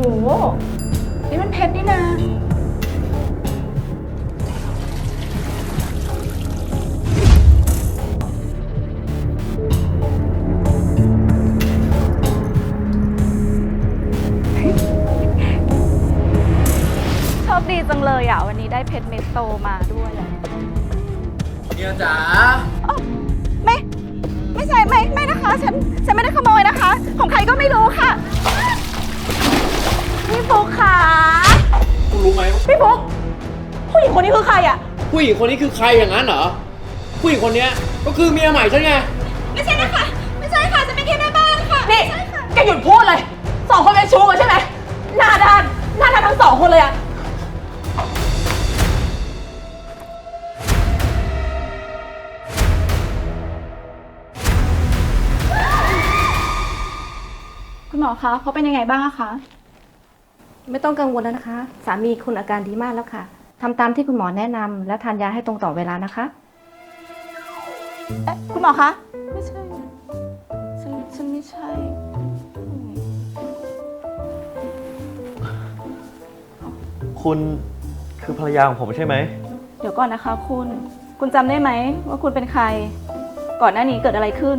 นี่มันเพชรนี่นาโชคดีจังเลยอะ วันนี้ได้เพชรเม็ดโตมาด้วยอะเมียจ๋าอ๊ะไม่ ไม่ใช่ไม่ไม่นะคะ ฉัน ฉันไม่ได้ขโมยนะคะ ของใครก็ไม่รู้ค่ะ พี่ฟุกค่ะคุณรู้ไหมพี่ฟุกผู้หญิงคนนี้คือใครอะ ผู้หญิงคนนี้คือใครอย่างนั้นเหรอ ผู้หญิงคนเนี้ยก็คือเมียใหม่ฉันไง ไม่ใช่นะคะไม่ใช่ค่ะจะเป็นแค่แม่บ้านค่ะนี่แกหยุดพูดเลย สองคนเป็นชู้กันใช่ไหมหน้าด้านหน้าด้านทั้งสองคนเลยอะคุณหมอคะเขาเป็นยังไงบ้างอะคะ ไม่ต้องกังวลแล้วนะคะ สามีคุณอาการดีมากแล้วค่ะทำตามที่คุณหมอแนะนำและทานยาให้ตรงต่อเวลานะคะ เอ๊ะคุณหมอคะ ไม่ใช่ฉันฉันไม่ใช่คุณคือภรรยาของผมใช่ไหม เดี๋ยวก่อนนะคะคุณ คุณจำได้ไหมว่าคุณเป็นใคร ก่อนหน้านี้เกิดอะไรขึ้น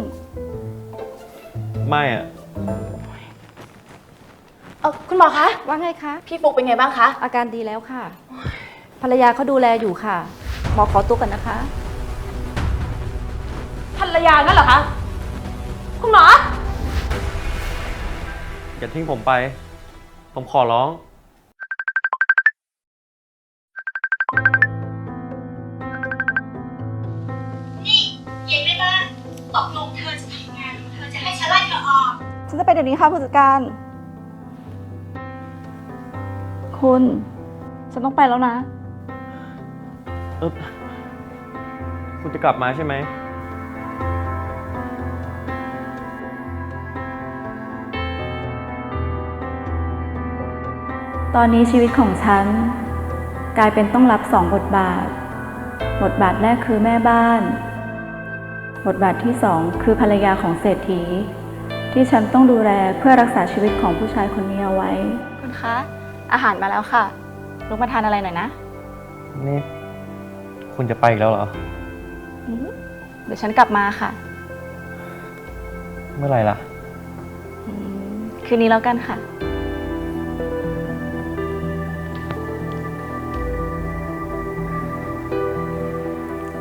ไม่อะ เออคุณหมอคะ ว่าไงคะ พี่ฟุกเป็นไงบ้างคะ อาการดีแล้วค่ะ ภรรยาเขาดูแลอยู่ค่ะ หมอขอตัวกันนะคะ ภรรยางั้นเหรอคะ คุณหมอ อย่าทิ้งผมไป ผมขอร้อง นี่ยายแม่บ้านตกลงเธอจะทำงานหรือเธอจะให้ฉันไล่เธอออก ฉันจะไปเดี๋ยวนี้ค่ะผู้จัดการ คุณ ฉันต้องไปแล้วนะ เออคุณจะกลับมาใช่ไหม ตอนนี้ชีวิตของฉัน กลายเป็นต้องรับสองบทบาท บทบาทแรกคือแม่บ้าน บทบาทที่สองคือภรรยาของเศรษฐี ที่ฉันต้องดูแลเพื่อรักษาชีวิตของผู้ชายคนนี้เอาไว้ คุณคะ อาหารมาแล้วค่ะ ลุกมาทานอะไรหน่อยนะนี่ คุณจะไปอีกแล้วเหรอเดี๋ยวฉันกลับมาค่ะเมื่อไหร่ล่ะ อืมคืนนี้แล้วกันค่ะ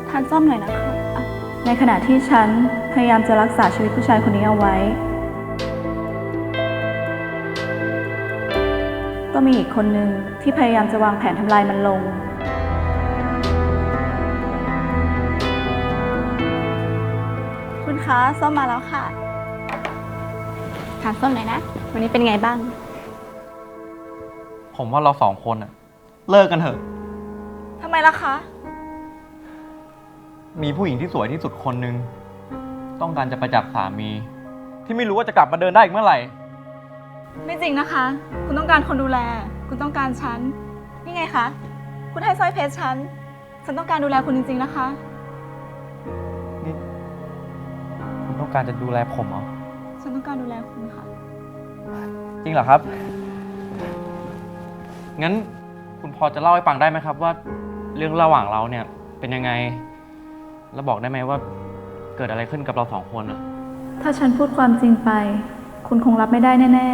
ทานส้มหน่อยนะคะอะในขณะที่ฉันพยายามจะรักษาชีวิตผู้ชายคนนี้เอาไว้ ก็มีอีกคนนึงที่พยายามจะวางแผนทำลายมันลง คุณคะส้มมาแล้วค่ะทานส้มหน่อยนะ วันนี้เป็นไงบ้าง ผมว่าเราสองคนอะเลิกกันเถอะ ทำไมล่ะคะ มีผู้หญิงที่สวยที่สุดคนหนึ่งต้องการจะประจักษ์สามี ที่ไม่รู้ว่าจะกลับมาเดินได้อีกเมื่อไหร่ ไม่จริงนะคะ คุณต้องการคนดูแล คุณต้องการฉัน นี่ไงคะ คุณให้สร้อยเพชรฉัน ฉันต้องการดูแลคุณจริง ๆ นะคะ นี่คุณต้องการจะดูแลผมเหรอ ฉันต้องการดูแลคุณค่ะ จริงเหรอครับ งั้นคุณพอจะเล่าให้ฟังได้ไหมครับ ว่าเรื่องระหว่างเราเนี่ยเป็นยังไง แล้วบอกได้ไหมว่าเกิดอะไรขึ้นกับเราสองคนอะ ถ้าฉันพูดความจริงไป คุณคงรับไม่ได้แน่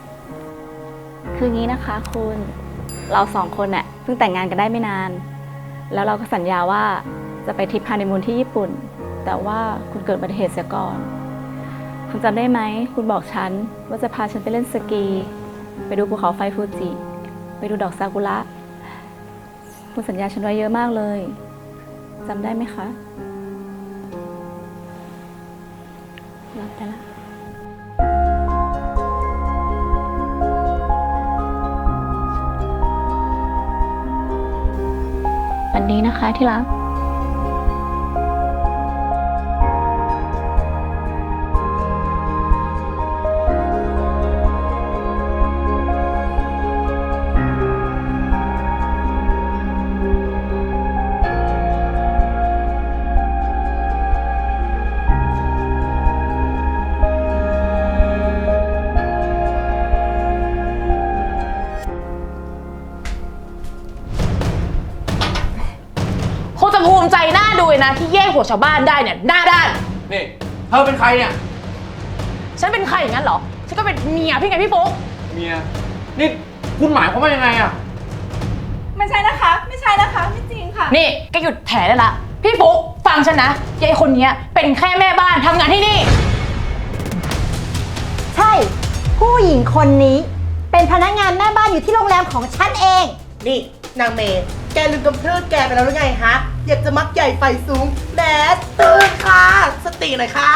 ๆคืองี้นะคะคุณ เราสองคนน่ะเพิ่งแต่งงานกันได้ไม่นาน แล้วเราก็สัญญาว่าจะไปทริปฮานีมูนที่ญี่ปุ่น แต่ว่าคุณเกิดอุบัติเหตุเสียก่อน คุณจำได้ไหม คุณบอกฉันว่าจะพาฉันไปเล่นสกี ไปดูภูเขาไฟฟูจิ ไปดูดอกซากุระ คุณสัญญาฉันไว้เยอะมากเลยจำได้ไหมคะ นะคะที่รัก เลยนะที่แย่งหัวชาวบ้านได้เนี่ยหน้าด้าน นี่ เธอเป็นใครเนี่ย ฉันเป็นใครอย่างนั้นเหรอ ฉันก็เป็นเมียพี่ไงพี่ฟุ๊กเมีย นี่คุณหมายความว่ายังไงอะไม่ใช่นะคะ ไม่ใช่นะคะ ไม่จริงค่ะ นี่แกหยุดแถได้ละ พี่ฟุ๊กฟังฉันนะยายคนเนี้ยเป็นแค่แม่บ้านทำงานที่นี่ ใช่ ผู้หญิงคนนี้เป็นพนักงานแม่บ้านอยู่ที่โรงแรมของฉันเอง นี่นางเมย์แกลืมกำเพิดแกไปแล้วหรือไงฮะอยากจะมักใหญ่ไฟสูงแบสตื่นค่ะ สติหน่อยค่ะ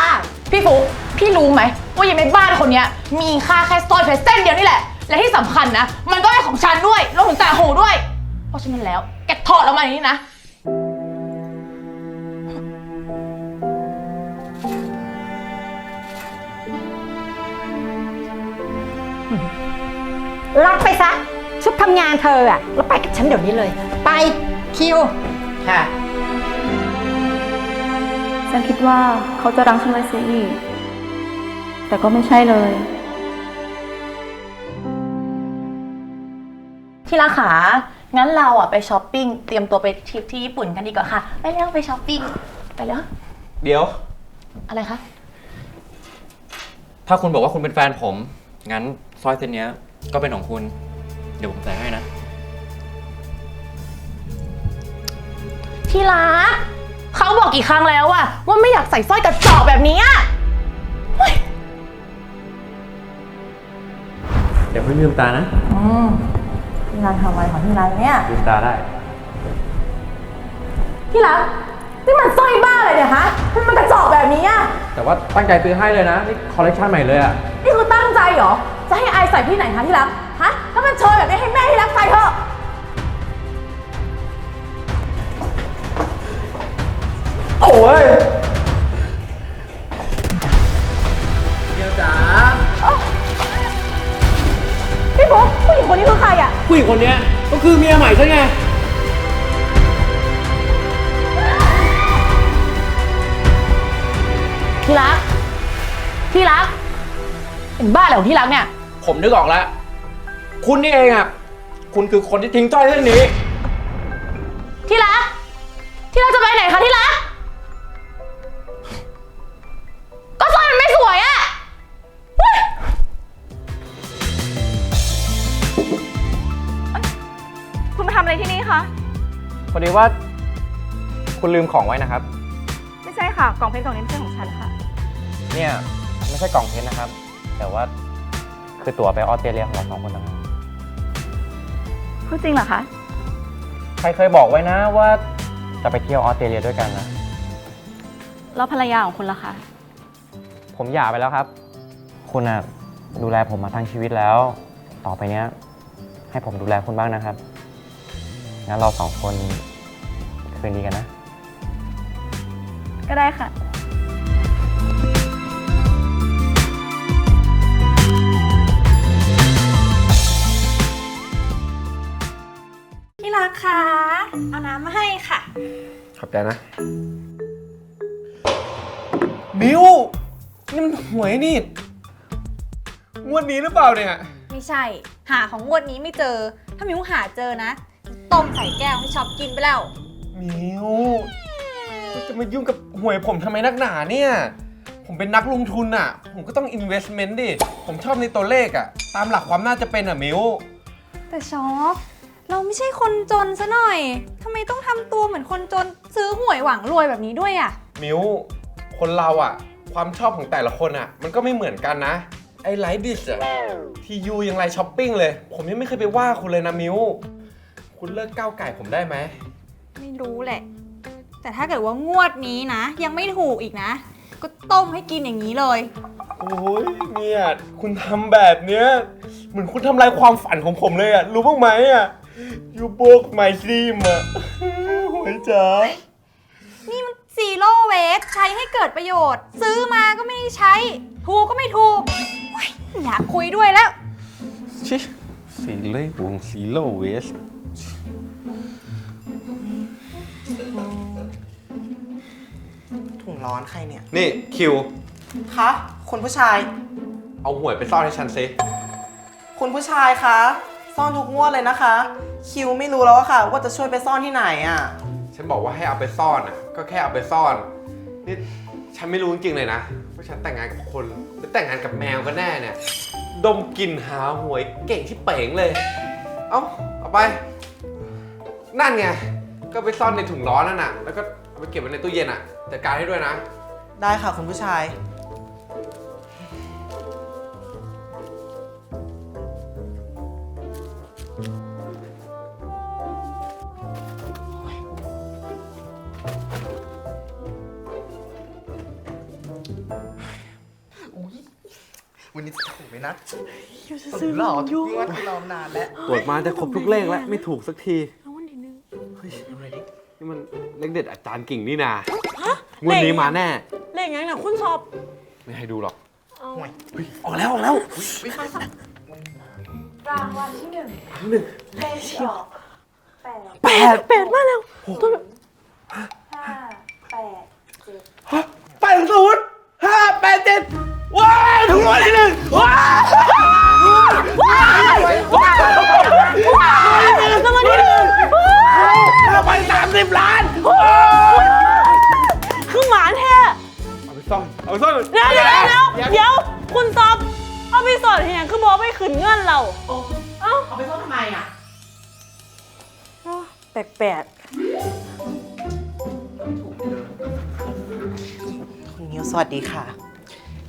พี่ฟุ๊กพี่รู้ไหมว่ายายแม่บ้านคนเนี้ยมีค่าแค่สร้อยเพชรเส้นเดียวนี่แหละ และที่สำคัญนะ มันก็เป็นของฉันด้วยรวมถึงต่างหูด้วย เพราะฉะนั้นแล้วแกถอดออกมาอย่างนี้นะ รับไปซะ ชุดทำงานเธออะแล้วไปกับฉันเดี๋ยวนี้เลย ไปคิว ค่ะ ฉันคิดว่าเขาจะรังฉันไว้เสียอีก แต่ก็ไม่ใช่เลย ที่รักขางั้นเราอะไปช้อปปิ้ง เตรียมตัวไปทริปที่ญี่ปุ่นกันดีกว่าค่ะ ไปแล้วไปช้อปปิ้ง ไปแล้ว เดี๋ยว อะไรคะ ถ้าคุณบอกว่าคุณเป็นแฟนผม งั้นสร้อยเส้นเนี้ยก็เป็นของคุณเดี๋ยวผมใส่ให้นะ ที่รักเขาบอกกี่ครั้งแล้วอะว่าไม่อยากใส่สร้อยกระจอกแบบนี้อะเดี๋ยวเพิ่งลืมตานะที่รักทำอะไรของที่รักเนี่ย ลืมตาได้ ที่รักนี่มันสร้อยบ้าอะไรเนี่ยฮะทำไมมันกระจอกแบบนี้อะแต่ว่าตั้งใจซื้อให้เลยนะ นี่คอลเลคชันใหม่เลยอะ นี่คือตั้งใจเหรอ จะให้ไอายใส่ที่ไหนคะที่รัก ฮะ ถ้ามันโชว์แบบนี้ให้แม่ที่รักใส่เถอะ โอ้ยเดี๋ยวจ๋าพี่ฟุ๊กผู้หญิงคนนี้คือใครอะผู้หญิงคนเนี้ยก็คือเมียใหม่ฉันไง ที่รัก ที่รักเป็นบ้าอะไรของที่รักเนี่ย ผมนึกออกแล้ว คุณนี่เองอะคุณคือคนที่ทิ้งสร้อยเส้นนี้ ที่รัก ที่รักจะไปไหนคะที่รัก ก็สร้อยมันไม่สวยอะเฮ้ยคุณมาทำอะไรที่นี่คะ พอดีว่า คุณลืมของไว้นะครับ ไม่ใช่ค่ะ กล่องเพชรกล่องนี้ไม่ใช่ของฉันค่ะ เนี่ย ไม่ใช่กล่องเพชรนะครับ แต่ว่า คือตั๋วไปออสเตรเลียของเราสองคนต่างหากพูดจริงเหรอคะ ใครเคยบอกไว้นะว่าจะไปเที่ยวออสเตรเลียด้วยกันนะ แล้วภรรยาของคุณล่ะคะ ผมหย่าไปแล้วครับ คุณอะดูแลผมมาทั้งชีวิตแล้ว ต่อไปเนี้ย ให้ผมดูแลคุณบ้างนะครับ งั้นเราสองคนคืนดีกันนะ ก็ได้ค่ะ ที่รักคะ เอาน้ำมาให้ค่ะ ขอบใจนะ มิวนี่มันหวยนี่งวดนี้หรือเปล่าเนี่ย ไม่ใช่ หาของงวดนี้ไม่เจอ ถ้ามิวหาเจอนะ ต้มใส่แก้วให้ช็อปกินไปแล้ว มิวคุณจะมายุ่งกับหวยผมทำไมนักหนาเนี่ย ผมเป็นนักลงทุนอะ ผมก็ต้อง investment ดิ ผมชอบในตัวเลขอะ ตามหลักความน่าจะเป็นอะมิวแต่ช็อป เราไม่ใช่คนจนซะหน่อยทำไมต้องทำตัวเหมือนคนจนซื้อหวยหวังรวยแบบนี้ด้วยอะ่ะมิวคนเราอะความชอบของแต่ละคนอะมันก็ไม่เหมือนกันนะ ไอ้ไลฟ์ดิสอะทียูยังไลฟ์ช้อปปิ้งเลย ผมยังไม่เคยไปว่าคุณเลยนะมิวคุณเลิกก้าวไก่ผมได้ไหมไม่รู้แหละ แต่ถ้าเกิดว่างวดนี้นะ ยังไม่ถูกอีกนะ ก็ต้มให้กินอย่างนี้เลย โอ้ยเนี่ยคุณทำแบบเนี้ยเหมือนคุณทำลายความฝันของผมเลยอะรู้บ้างไหมอะ you broke my dream อะหวยจ๋านี่มันซีโร่เวสใช้ให้เกิดประโยชน์ ซื้อมาก็ไม่ได้ใช้ ถูกก็ไม่ถูกโอ๊ยไม่อยากคุยด้วยแล้ว ชิสีเล่วงสีโลเวส ถุงร้อนใครเนี่ย นี่คิว คะ คุณผู้ชาย เอาหวยไปซ่อนให้ฉันซิ คุณผู้ชายคะ ซ่อนทุกงวดเลยนะคะ คิวไม่รู้แล้วอะค่ะ ว่าจะช่วยไปซ่อนที่ไหนอะฉันฉันบอกว่าให้เอาไปซ่อนอะ ก็แค่เอาไปซ่อน นี่ฉันไม่รู้จริงๆเลยนะว่าฉันแต่งงานกับคนหรือแต่งงานกับแมวกันแน่เนี่ย ดมกลิ่นหาหวยเก่งที่เป๋งเลย เอ้าเอาไป นั่นไง ก็ไปซ่อนในถุงร้อนนั่นน่ะ แล้วก็เอาไปเก็บไว้ในตู้เย็นอะจัดการให้ด้วยนะ ได้ค่ะคุณผู้ชาย วันนี้จะถูกไหมนะสุดหล่อทุกงวดที่เรานานแล้วตรวจมาจะครบทุกเลขแล้วไม่ถูกสักทีเฮ้ยนี่มันเลขเด็ดอาจารย์กิ่งนี่นางวดนี้มาแน่ เลขยังนะคุณชอบ ไม่ให้ดูหรอกห่วยเฮ้ยออกแล้วออกแล้วแปดแปดมาแล้วแป เอาไปซ่อนเดี๋ยวเดี๋ยวเดี๋ยวเดี๋ยวคุณซอบเอาไปสอดเหียงคือบอกไม่ขืนเงินเราเอาไปซ่อนทำไมอะแปลกคุณมิวสวัสดีค่ะ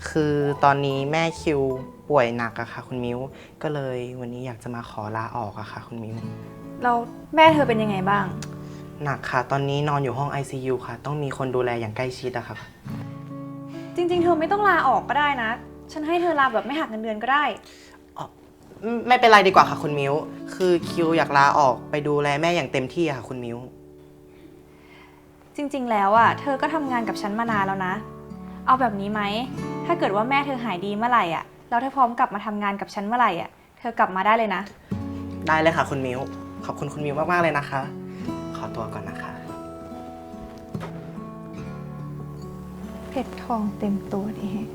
คือตอนนี้แม่คิวป่วยหนักอะค่ะ คุณมิวก็เลยวันนี้อยากจะมาขอลาออกอะค่ะ คุณมิวเราแม่เธอเป็นยังไงบ้าง หนักค่ะ ตอนนี้นอนอยู่ห้อง ICU ค่ะ ต้องมีคนดูแลอย่างใกล้ชิดอะค่ะ จริง ๆ เธอไม่ต้องลาออกก็ได้นะ ฉันให้เธอลาแบบไม่หักเงินเดือนก็ได้ไม่ไม่เป็นไรดีกว่าค่ะคุณมิวคือคิวอยากลาออกไปดูแลแม่อย่างเต็มที่อะค่ะคุณมิวจริง ๆ แล้วอะ เธอก็ทำงานกับฉันมานานแล้วนะ เอาแบบนี้ไหม ถ้าเกิดว่าแม่เธอหายดีเมื่อไหร่อะ แล้วเธอพร้อมกลับมาทำงานกับฉันเมื่อไหร่อะ เธอกลับมาได้เลยนะ ได้เลยค่ะคุณมิวขอบคุณคุณมิวมากๆเลยนะคะ ขอตัวก่อนนะคะ เพชรทองเต็มตัวดีแฮะ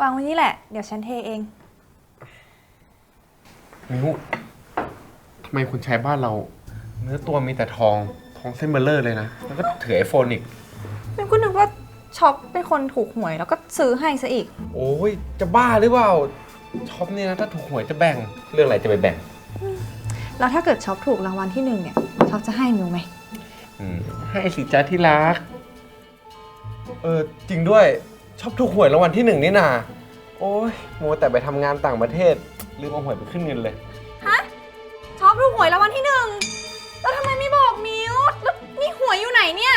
วางไว้นี่แหละ เดี๋ยวฉันเทเองมิวทำไมคุณชายบ้านเรา เนื้อตัวมีแต่ทองทองเส้นเบลเลอร์เลยนะ แล้วก็ถือไอโฟนอีกเป็นก็นึกว่าช็อปเป็นคนถูกหวยแล้วก็ซื้อให้ซะอีก โอ้ย จะบ้าหรือเปล่า ช็อปเนี่ยนะถ้าถูกหวยจะแบ่ง เรื่องอะไรจะไปแบ่ง แล้วถ้าเกิดช็อปถูกรางวัลที่หนึ่งเนี่ยช็อปจะให้มิวไหมอืมให้สิจ้าที่รัก เออจริงด้วยชอบถูกหวยรางวัลที่หนึ่งนี่นาโอ้ยมัวแต่ไปทำงานต่างประเทศลืมเอาหวยไปขึ้นเงินเลยช็อปถูกหวยรางวัลที่หนึ่งแล้วทำไมไม่บอกมิวแล้วนี่หวยอยู่ไหนเนี่ย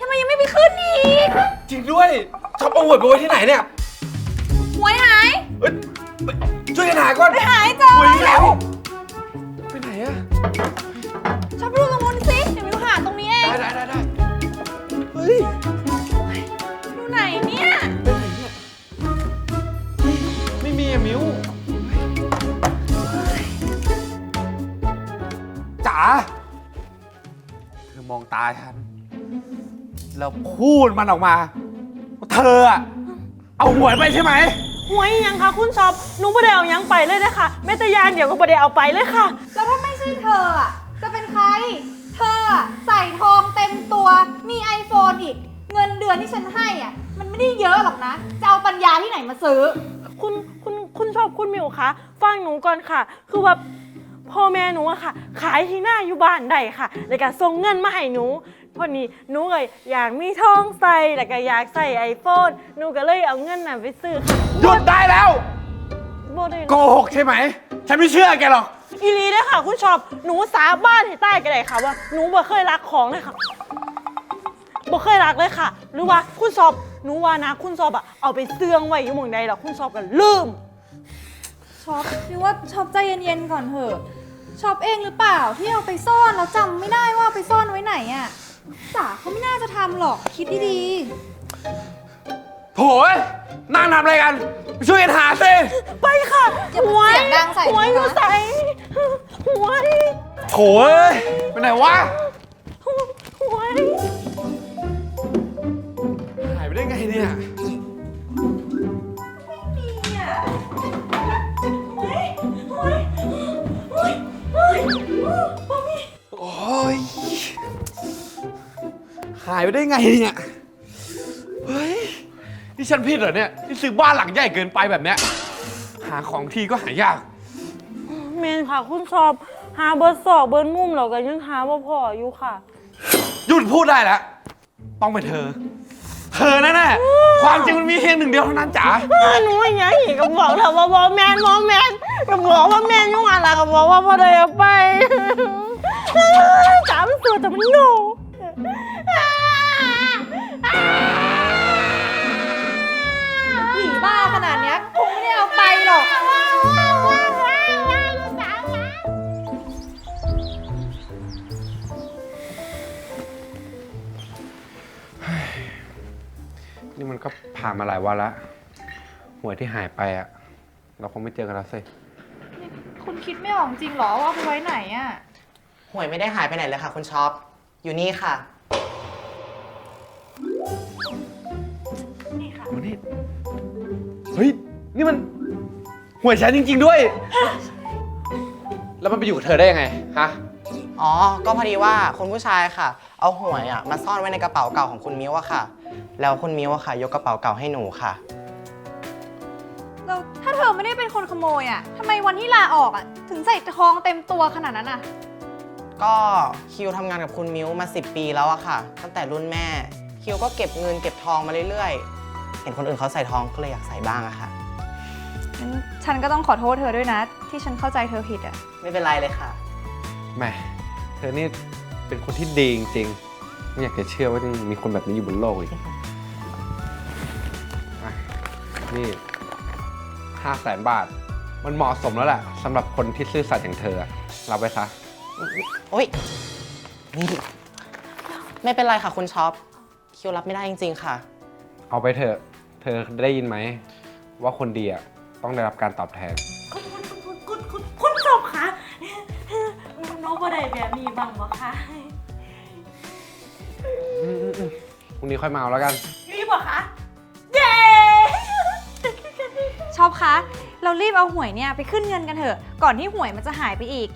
ทำไมยังไม่ไปขึ้นอีกจริงด้วยชอบเอาหวยไปไว้ที่ไหนเนี่ยหวยหายเอ้ยไป ช่วยกันหาก่อนไปหายเจอหวยอยู่ไหนไปไหนอะช็อปดูตรงนู้นสิเดี๋ยวมิวหาตรงนี้เองได้ได้ได้ได้เฮ้ยอยู่ไหนเนี่ยไปไหนเนี่ยเฮ้ยไม่มีอะมิวจ๋าเธอมองตาฉัน แล้วพูดมันออกมาว่าเธออะเอาหวยไปใช่ไหม หวยยังคะคุณชอบหนูไม่ได้เอายังไปเลยนะคะแม้แต่ยานเดียวก็ไม่ได้เอาไปเลยค่ะ แล้วถ้าไม่ใช่เธออะจะเป็นใคร เธออะใส่ทองเต็มตัว มีไอโฟนอีก เงินเดือนที่ฉันให้อะ มันไม่ได้เยอะหรอกนะ จะเอาปัญญาที่ไหนมาซื้อ คุณคุณคุณชอบคุณมิวคะฟังหนูก่อนค่ะ คือแบบพ่อแม่หนูอะค่ะ ขายที่หน้าอยู่บ้านใดค่ะแล้วก็ส่งเงินมาให้หนู พอนี้หนูเลยอยากมีทองใส่แล้วก็อยากใส่ไอโฟนหนูก็เลยเอาเงินน่ะไปซื้อค่ะหยุดได้แล้วโบได้โกหกใช่ไหม ฉันไม่เชื่อแกหรอก อีหลีได้อค่ะ คุณชอบหนูสาบ้านให้ใต้กันเลยค่ะว่าหนูบ่เคยรักของเลยค่ะบ่เคยรักเลยค่ะ หรือว่าคุณชอบหนูว่านะ คุณชอบอะเอาไปเสื่องไว้อยู่หมองใดแล้วคุณชอบก็ลืม ช็อปนี่ว่าช็อปใจเย็นๆก่อนเถอะช็อปเองหรือเปล่าที่เอาไปซ่อนแล้วจำไม่ได้ว่าเอาไปซ่อนไว้ไหนอะ จ๋าเขาไม่น่าจะทำหรอก คิดดีโถ่นั่งทำอะไรกัน ช่วยกันหาสิ ไปค่ะอย่ามยงดังใส่หวยหนูนใส่หวยโถ่ไปไหนวะ หวยหายไปได้ไงเนี่ยไม่มีอะหวยหวยหวยหวยโอ้ยายไปได้ไงเนี่ย เฮ้ย นี่ฉันผิดเหรอเนี่ย นี่ซื้อบ้านหลังใหญ่เกินไปแบบเนี้ย หาของทีก็หายาก เมนค่ะ คุณชอบหาเบอร์สอบเบอร์มุมเราก็ยังหาบ่พออยู่ค่ะ หยุดพูดได้แล้ว ต้องเป็นเธอ เธอแน่ๆความจริงมันมีเพียงหนึ่งเดียวเท่านั้นจ๋าหนูอย่างนี้ก็บอกเธอว่าบอแมนบอแมนก็บอกว่าแมนยุ่งอะไรก็บอกว่าพอได้เอาไปจ๋ามันสวยแต่มันโง่ ผีบ้าขนาดเนี้ยคงไม่ได้เอาไปหรอก นี่มันก็ผ่านมาหลายวันแล้วหวยที่หายไปอะ เราคงไม่เจอกันแล้วสิคุณคิดไม่ออกจริงเหรอว่าไปไว้ไหนอะหวยไม่ได้หายไปไหนเลยค่ะ คุณช็อป อยู่นี่ค่ะ วันนี้เฮ้ย นี่มันหวยฉันจริง ๆด้วย แล้วมันไปอยู่กับเธอได้ยังไง ฮะ อ๋อ ก็พอดีว่าคุณผู้ชายค่ะ เอาหวยอะมาซ่อนไว้ในกระเป๋าเก่าของคุณมิ้วอะค่ะ แล้วคุณมิ้วอะค่ะ ยกกระเป๋าเก่าให้หนูค่ะ เราถ้าเธอไม่ได้เป็นคนขโมยอะทำไมวันที่ลาออกอะถึงใส่ทองเต็มตัวขนาดนั้นอะก็คิวทำงานกับคุณมิ้วมา 10 ปีแล้วอะค่ะ ตั้งแต่รุ่นแม่ คิวก็เก็บเงินเก็บทองมาเรื่อยๆ เห็นคนอื่นเขาใส่ทองก็เลยอยากใส่บ้างอะค่ะ งั้นฉันก็ต้องขอโทษเธอด้วยนะ ที่ฉันเข้าใจเธอผิดอะไม่เป็นไรเลยค่ะ แหมเธอนี่เป็นคนที่ดีจริงๆไม่อยากจะเชื่อว่ายังมีคนแบบนี้อยู่บนโลกอีกอะนี่ห้าแสนบาท มันเหมาะสมแล้วแหละสำหรับคนที่ซื่อสัตย์อย่างเธออะรับไปซะ โอ๊ยนี่ไม่เป็นไรค่ะคุณช็อป คิวรับไม่ได้จริง ๆ ค่ะ เอาไปเถอะเธอได้ยินไหม ว่าคนดีอะต้องได้รับการตอบแทน คุณคุณคุณคุณคุณชอบคะน้องบ่ได้แบบนี้บ้างบ่คะพรุ่งนี้ค่อยมาเอาแล้วกัน รีบบ่คะ เย้ชอบคะ เรารีบเอาหวยเนี่ยไปขึ้นเงินกันเถอะ ก่อนที่หวยมันจะหายไปอีก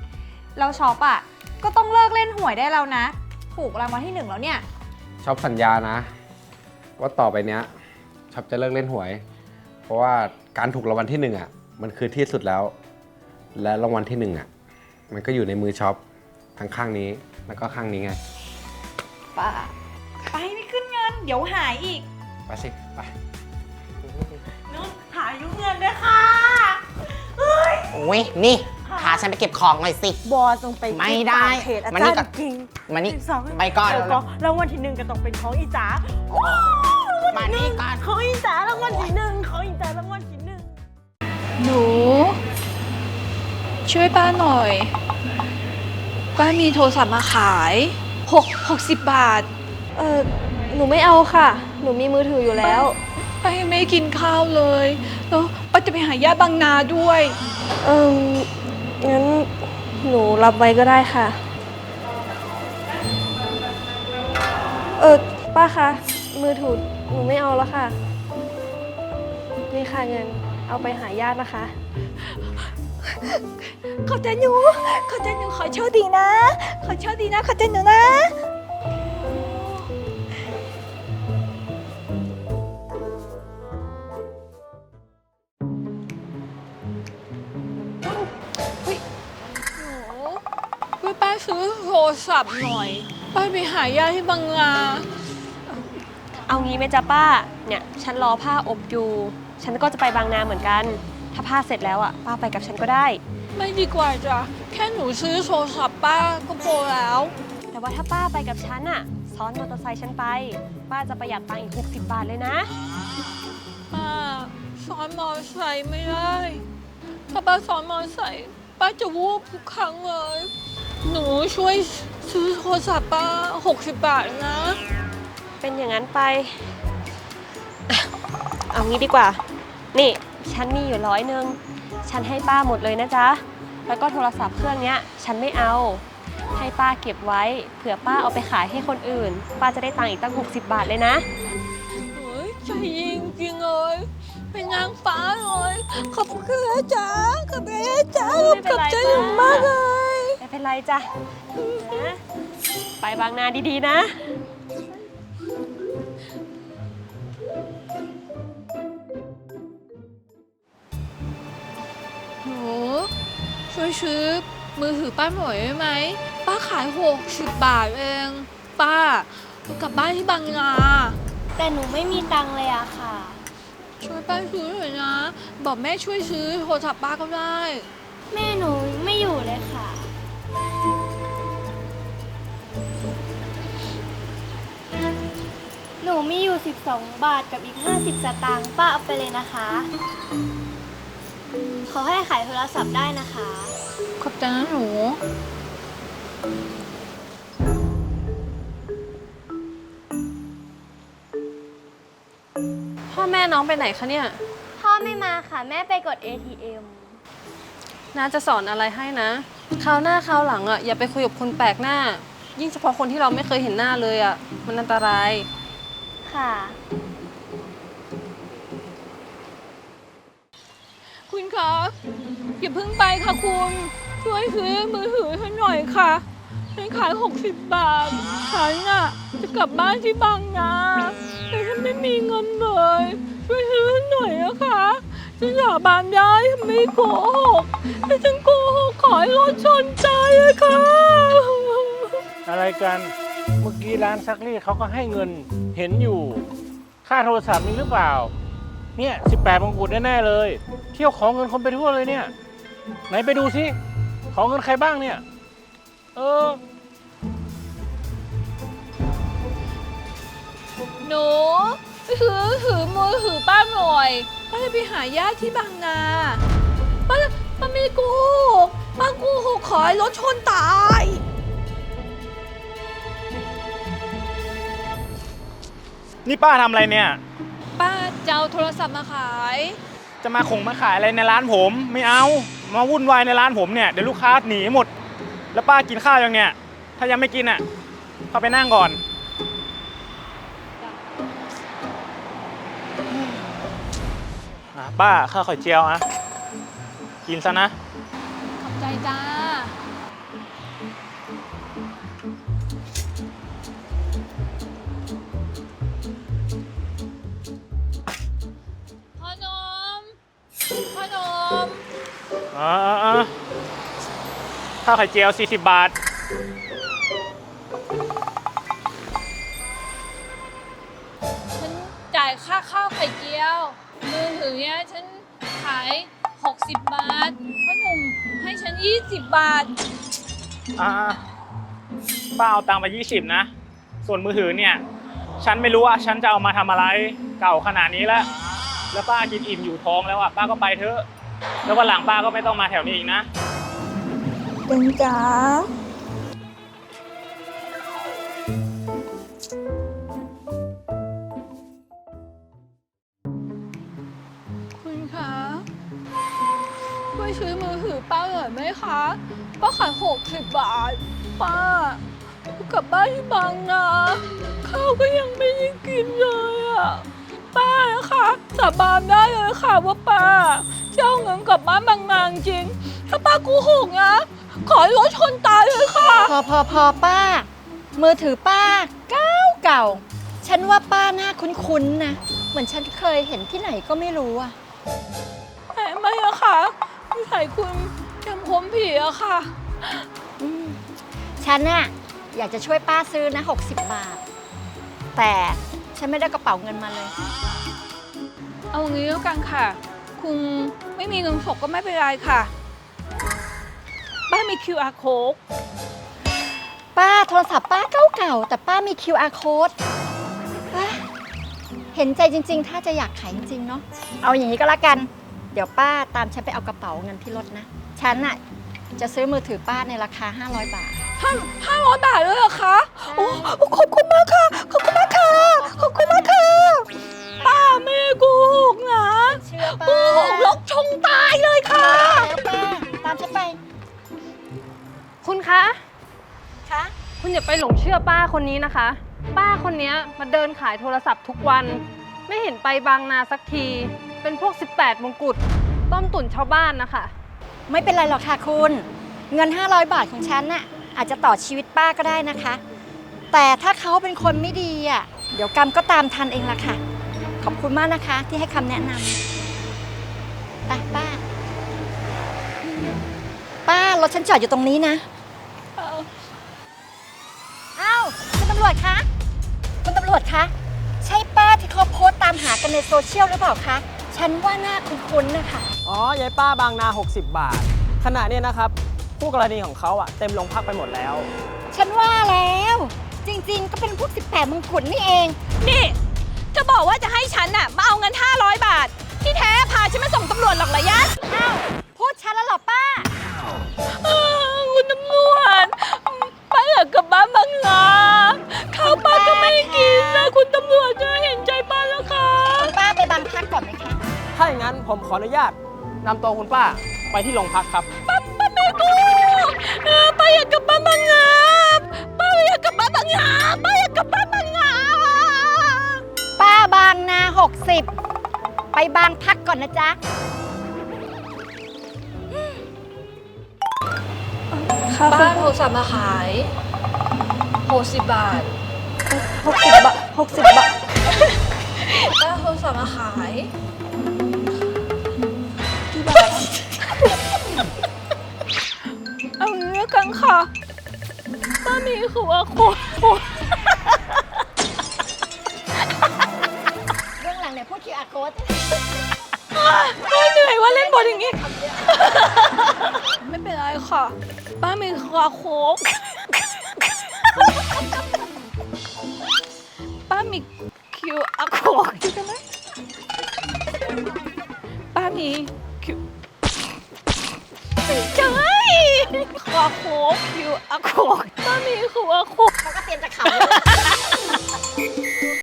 เราชอปอะก็ต้องเลิกเล่นหวยได้แล้วนะ ถูกรางวัลที่หนึ่งแล้วเนี่ย ชอบสัญญานะ ว่าต่อไปเนี้ย ชอบจะเลิกเล่นหวย เพราะว่าการถูกรางวัลที่หนึ่งอะมันคือที่สุดแล้ว และรางวัลที่หนึ่งอะมันก็อยู่ในมือช็อปทั้งข้างนี้แล้วก็ข้างนี้ไงป้าไปไปขึ้นเงิน เดี๋ยวหายอีกไปสิไปนุ่นหายุเงินด้วยค่ะโอ้ยนี่พาฉันไปเก็บของหน่อยสิ บอสต้องไปไม่ได้ตามเพจอามานี่จารก่อนย์กิ่งมานี่สิบสองไปก่อน แล้วก็รางวัลที่หนึ่งก็ต้องเป็นของอีจ๋าโอ้ มานี่ก่อนของอีจ๋ารางวัลที่หนึ่งของอีจ๋ารางวัลที่หนึ่งหนู ช่วยป้าหน่อย ป้ามีโทรศัพท์มาขายหกหกสิบบาท เออหนูไม่เอาค่ะ หนูมีมือถืออยู่แล้ว ป้ายังไม่กินข้าวเลย แล้วป้าจะไปหาญาติบางนาด้วย เอองั้นหนูรับไว้ก็ได้ค่ะ เออ ป้าคะ มือถือหนูไม่เอาแล้วค่ะ นี่ค่ะเงิน เอาไปหาญาตินะคะ ขอใจหนู ขอใจหนู ขอโชคดีนะ ขอโชคดีนะ ขอใจหนูนะหนูช่วยป้าซื้อโทรศัพท์หน่อย ป้าไปหาญาติที่บางนา เอางี้ไหมจ๊ะป้า เนี่ยฉันรอผ้าอบอยู่ ฉันก็จะไปบางนาเหมือนกัน ถ้าผ้าเสร็จแล้วอะป้าไปกับฉันก็ได้ ไม่ดีกว่าจ้ะแค่หนูซื้อโทรศัพท์ป้าก็พอแล้ว แต่ว่าถ้าป้าไปกับฉันอะ ซ้อนมอเตอร์ไซค์ฉันไป ป้าจะประหยัดตังค์อีก 60 บาทเลยนะ ป้าซ้อนมอไซค์ไม่ได้ ถ้าป้าซ้อนมอไซค์ป้าจะวูบทุกครั้งเลย หนูช่วยซื้อโทรศัพท์ป้า 60 บาทนะ เป็นอย่างนั้นไปอะเอางี้ดีกว่า นี่ฉันมีอยู่ร้อยหนึ่งฉันให้ป้าหมดเลยนะจ๊ะ แล้วก็โทรศัพท์เครื่องเนี้ย ฉันไม่เอา ให้ป้าเก็บไว้ เผื่อป้าเอาไปขายให้คนอื่น ป้าจะได้ตังค์อีกตั้ง 60 บาทเลยนะเฮ้ยใจยิงจริงเลย เป็นนางฟ้าเลยขอบคุณนะจ๊ะขอบคุณนะจ๊ะไม่เป็นขอบไรใจหนูจ้ะ มากเลยไม่เป็นไรจ้ะนะไปบางนาดีๆนะห ช่วยซื้อมือถือป้าหน่อยได้ไหม ป้าขายหกสิบบาทเอง ป้ากลับบ้านที่บางนาแต่หนูไม่มีตังค์เลยอะค่ะ ช่วยป้าซื้อหน่อยนะ บอกแม่ช่วยซื้อโทรศัพท์ป้าก็ได้ แม่หนูไม่อยู่เลยค่ะ หนูมีอยู่ 12 บาทกับอีก 50 สตางค์ป้าเอาไปเลยนะคะ ขอให้ขายโทรศัพท์ได้นะคะ ขอบใจนะหนู พ่อแม่น้องไปไหนคะเนี่ย พ่อไม่มาค่ะ แม่ไปกด ATM น้าจะสอนอะไรให้นะ คราวหน้าคราวหลังอะอย่าไปคุยกับคนแปลกหน้า ยิ่งเฉพาะคนที่เราไม่เคยเห็นหน้าเลยอะ มันอันตราย ค่ะ คุณคะ อย่าเพิ่งไปค่ะคุณช่วยซื้อมือถือให้หน่อยค่ะฉันขาย 60 บาทฉันน่ะจะกลับบ้านที่บางนาแต่ฉันไม่มีเงินเลยช่วยซื้อให้หน่อยนะคะฉันสาบานได้ฉันไม่โกหกแต่ฉันโกหกขอให้รถชนตายเลยค่ะอะไรกัน เมื่อกี้ร้านซักรีดเขาก็ให้เงินเห็นอยู่ ค่าโทรศัพท์มีหรือเปล่า เนี่ย 18มงกุฎแน่ๆเลย เที่ยวของเงินคนไปทั่วเลยเนี่ย ไหนไปดูสิของเงินใครบ้างเนี่ย เออ หนูไปซื้อถือมือถือป้าหน่อยป้าจะไปหาญาติที่บางนาป้าป้าไม่โกหกป้าโกหกขอให้รถชนตาย นี่ป้าทำอะไรเนี่ย ป้าจะเอาโทรศัพท์มาขาย จะมาคงมาขายอะไรในร้านผมไม่เอา มาวุ่นวายในร้านผมเนี่ยเดี๋ยวลูกค้าหนีหมด แล้วป้ากินข้าวยังเนี่ย ถ้ายังไม่กินอะเข้าไปนั่งก่อน อะป้าข้าวไข่เจียวอะ กินซะนะ ขอบใจจ้า อ่าอ่าข้าวไข่เจียว 40 บาท ฉันจ่ายค่าข้าวไข่เจียว มือถือเนี่ยฉันขาย 60 บาทพ่อหนุ่มให้ฉัน 20 บาท อ่าป้าเอาตังค์ไป 20 นะ ส่วนมือถือเนี่ย ฉันไม่รู้ว่าฉันจะเอามาทำอะไร เก่าขนาดนี้แล้ว แล้วป้ากินอิ่มอยู่ท้องแล้วอะ ป้าก็ไปเถอะ แล้ววันหลังป้าก็ไม่ต้องมาแถวนี้อีกนะเป็นจ๋าคุณคะช่วยซื้อมือถือป้าหน่อยไหมคะ ป้าขาย60บาท ป้ากลับบ้านที่บางนาข้าวก็ยังไม่ได้กินเลยอะ ป้านะคะสาบานได้เลยค่ะว่าป้าจะเอาเงินกลับบ้านบางนาจริง ถ้าป้าโกูหกนะขอให้รถชนตายเลยค่ะ พอพอพอป้า มือถือป้าเก่าเก่า ฉันว่าป้าหน้าคุ้นๆนะ เหมือนฉันเคยเห็นที่ไหนก็ไม่รู้อะแต่ไม่อะค่ะนิสัยคุณจำผมผีอะค่ะ อืมฉันน่ะอยากจะช่วยป้าซื้อนะ 60 บาท แต่ ฉันไม่ได้กระเป๋าเงินมาเลย เอางี้แล้วกันค่ะ คุณไม่มีเงินสดก็ไม่เป็นไรค่ะป้ามี QR code ป้าโทรศัพท์ป้าเก่าๆแต่ป้ามี QR code ป้าเห็นใจจริง ๆ ถ้าจะอยากขายจริงๆเนาะเอาอย่างนี้ก็แล้วกัน เดี๋ยวป้าตามฉันไปเอากระเป๋าเงินที่รถนะฉันน่ะจะซื้อมือถือป้าในราคา 500 บาท ห้าห้าร้อยบาทเลยเหรอคะ โอ้ขอบ อป้าคนนี้นะคะ ป้าคนนี้มาเดินขายโทรศัพท์ทุกวัน ไม่เห็นไปบางนาสักที เป็นพวก 18 มงกุฎต้มตุ๋นชาวบ้านนะคะ ไม่เป็นไรหรอกค่ะคุณ เงิน 500 บาทของฉันน่ะอาจจะต่อชีวิตป้าก็ได้นะคะ แต่ถ้าเขาเป็นคนไม่ดีอะเดี๋ยวกรรมก็ตามทันเองละค่ะ ขอบคุณมากนะคะที่ให้คำแนะนำไปป้า ป้ารถฉันจอดอยู่ตรงนี้นะ เอ้าคุณตำรวจคะคุณตำรวจคะใช่ป้าที่เขาโพสต์ตามหากันในโซเชียลหรือเปล่าคะฉันว่าหน้าคุ้นๆนะคะอ๋อยายป้าบางนา 60 บาท ขณะเนี้ยนะครับผู้กรณีของเขาอะเต็มโรงพักไปหมดแล้ว ฉันว่าแล้ว จริงๆ ก็เป็นพวก 18มงกุฎนี่เอง นี่จะบอกว่าจะให้ฉันน่ะมาเอาเงิน 500 บาท ที่แท้พาฉันมาส่งตำรวจหรอกเหรอยันอ้าวพูดชัดแล้วเหรอป้าคุณตำรวจป้า อยากกลับบ้านบางนาข้าวป้าก็ไม่กินนะคุณตำรวจจะเห็นใจป้าแล้วค่ะป้าไปบางพักก่อนไหมคะถ้าอย่างนั้นผมขออนุญาตนำตัวคุณป้าไปที่โรงพักครับ ป้าไม่กูเออป้าอยากกลับบ้านบางนาป้าอยากกลับบ้านบางนาป้าอยากกลับบ้านบางนาป้าบางนา60 ไปบางพักก่อนนะจ๊ะ ป้าโทรศัพท์มาขาย60บาท60บาท60บาทป้าโทรศัพท์มาขายกี่บาทเอางี้แล้วกันค่ะป้ามีคือว่าโคตรเรื่องหลังเนี่ยพูด QR code ไม่เหนื่อยว่าเล่นบอลอย่างนี้ ไม่เป็นไรค่ะ ป้ามีคาโคก